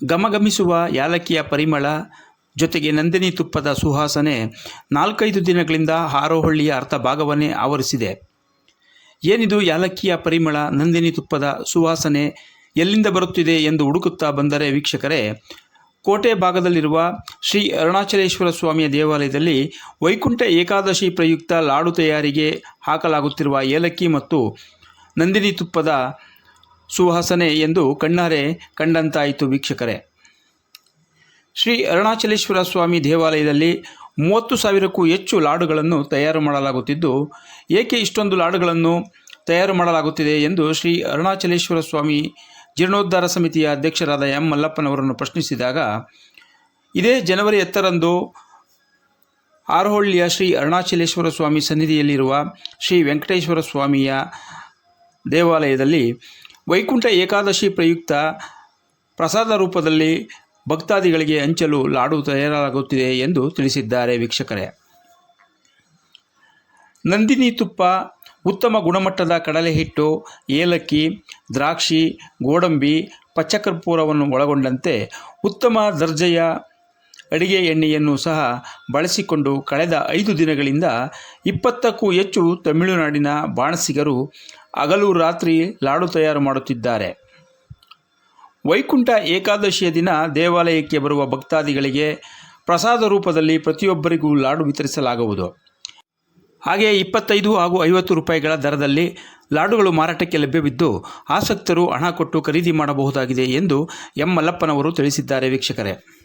ಘಮಘಮಿಸುವ ಯಾಲಕ್ಕಿಯ ಪರಿಮಳ ಜೊತೆಗೆ ನಂದಿನಿ ತುಪ್ಪದ ಸುಹಾಸನೆ ನಾಲ್ಕೈದು ದಿನಗಳಿಂದ ಹಾರೋಹಳ್ಳಿಯ ಅರ್ಥ ಭಾಗವನ್ನೇ ಆವರಿಸಿದೆ. ಏನಿದು ಯಾಲಕ್ಕಿಯ ಪರಿಮಳ, ನಂದಿನಿ ತುಪ್ಪದ ಸುವಾಸನೆ ಎಲ್ಲಿಂದ ಬರುತ್ತಿದೆ ಎಂದು ಹುಡುಕುತ್ತಾ ಬಂದರೆ ವೀಕ್ಷಕರೇ, ಕೋಟೆ ಭಾಗದಲ್ಲಿರುವ ಶ್ರೀ ಅರುಣಾಚಲೇಶ್ವರ ಸ್ವಾಮಿಯ ದೇವಾಲಯದಲ್ಲಿ ವೈಕುಂಠ ಏಕಾದಶಿ ಪ್ರಯುಕ್ತ ಲಾಡು ತಯಾರಿಗೆ ಹಾಕಲಾಗುತ್ತಿರುವ ಏಲಕ್ಕಿ ಮತ್ತು ನಂದಿನಿ ತುಪ್ಪದ ಸುವಾಸನೆ ಎಂದು ಕಣ್ಣಾರೆ ಕಂಡಂತಾಯಿತು ವೀಕ್ಷಕರೇ. ಶ್ರೀ ಅರುಣಾಚಲೇಶ್ವರ ಸ್ವಾಮಿ ದೇವಾಲಯದಲ್ಲಿ ಮೂವತ್ತು ಸಾವಿರಕ್ಕೂ ಹೆಚ್ಚು ಲಾಡುಗಳನ್ನು ತಯಾರು ಮಾಡಲಾಗುತ್ತಿದ್ದು, ಏಕೆ ಇಷ್ಟೊಂದು ಲಾಡುಗಳನ್ನು ತಯಾರು ಮಾಡಲಾಗುತ್ತಿದೆ ಎಂದು ಶ್ರೀ ಅರುಣಾಚಲೇಶ್ವರ ಸ್ವಾಮಿ ಜೀರ್ಣೋದ್ಧಾರ ಸಮಿತಿಯ ಅಧ್ಯಕ್ಷರಾದ ಎಂ ಮಲ್ಲಪ್ಪನವರನ್ನು ಪ್ರಶ್ನಿಸಿದಾಗ, ಇದೇ ಜನವರಿ ಹತ್ತರಂದು ಆರಹೊಳ್ಳಿಯ ಶ್ರೀ ಅರುಣಾಚಲೇಶ್ವರ ಸ್ವಾಮಿ ಸನ್ನಿಧಿಯಲ್ಲಿರುವ ಶ್ರೀ ವೆಂಕಟೇಶ್ವರ ಸ್ವಾಮಿಯ ದೇವಾಲಯದಲ್ಲಿ ವೈಕುಂಠ ಏಕಾದಶಿ ಪ್ರಯುಕ್ತ ಪ್ರಸಾದ ರೂಪದಲ್ಲಿ ಭಕ್ತಾದಿಗಳಿಗೆ ಹಂಚಲು ಲಾಡು ತಯಾರಾಗುತ್ತಿದೆ ಎಂದು ತಿಳಿಸಿದ್ದಾರೆ ವೀಕ್ಷಕರೇ. ನಂದಿನಿ ತುಪ್ಪ ಉತ್ತಮ ಗುಣಮಟ್ಟದ ಕಡಲೆ ಹಿಟ್ಟು ಏಲಕ್ಕಿ, ದ್ರಾಕ್ಷಿ, ಗೋಡಂಬಿ, ಪಚ್ಚಕರ್ಪೂರವನ್ನು ಒಳಗೊಂಡಂತೆ ಉತ್ತಮ ದರ್ಜೆಯ ಅಡಿಗೆ ಎಣ್ಣೆಯನ್ನು ಸಹ ಬಳಸಿಕೊಂಡು ಕಳೆದ ಐದು ದಿನಗಳಿಂದ ಇಪ್ಪತ್ತಕ್ಕೂ ಹೆಚ್ಚು ತಮಿಳುನಾಡಿನ ಬಾಣಸಿಗರು ಹಗಲು ರಾತ್ರಿ ಲಾಡು ತಯಾರು ಮಾಡುತ್ತಿದ್ದಾರೆ. ವೈಕುಂಠ ಏಕಾದಶಿಯ ದಿನ ದೇವಾಲಯಕ್ಕೆ ಬರುವ ಭಕ್ತಾದಿಗಳಿಗೆ ಪ್ರಸಾದ ರೂಪದಲ್ಲಿ ಪ್ರತಿಯೊಬ್ಬರಿಗೂ ಲಾಡು ವಿತರಿಸಲಾಗುವುದು. ಹಾಗೆ ಇಪ್ಪತ್ತೈದು ಹಾಗೂ ಐವತ್ತು ರೂಪಾಯಿಗಳ ದರದಲ್ಲಿ ಲಾಡುಗಳು ಮಾರಾಟಕ್ಕೆ ಲಭ್ಯವಿದ್ದು, ಆಸಕ್ತರು ಹಣ ಕೊಟ್ಟು ಖರೀದಿ ಮಾಡಬಹುದಾಗಿದೆ ಎಂದು ಎಂ ಮಲ್ಲಪ್ಪನವರು ತಿಳಿಸಿದ್ದಾರೆ ವೀಕ್ಷಕರೇ.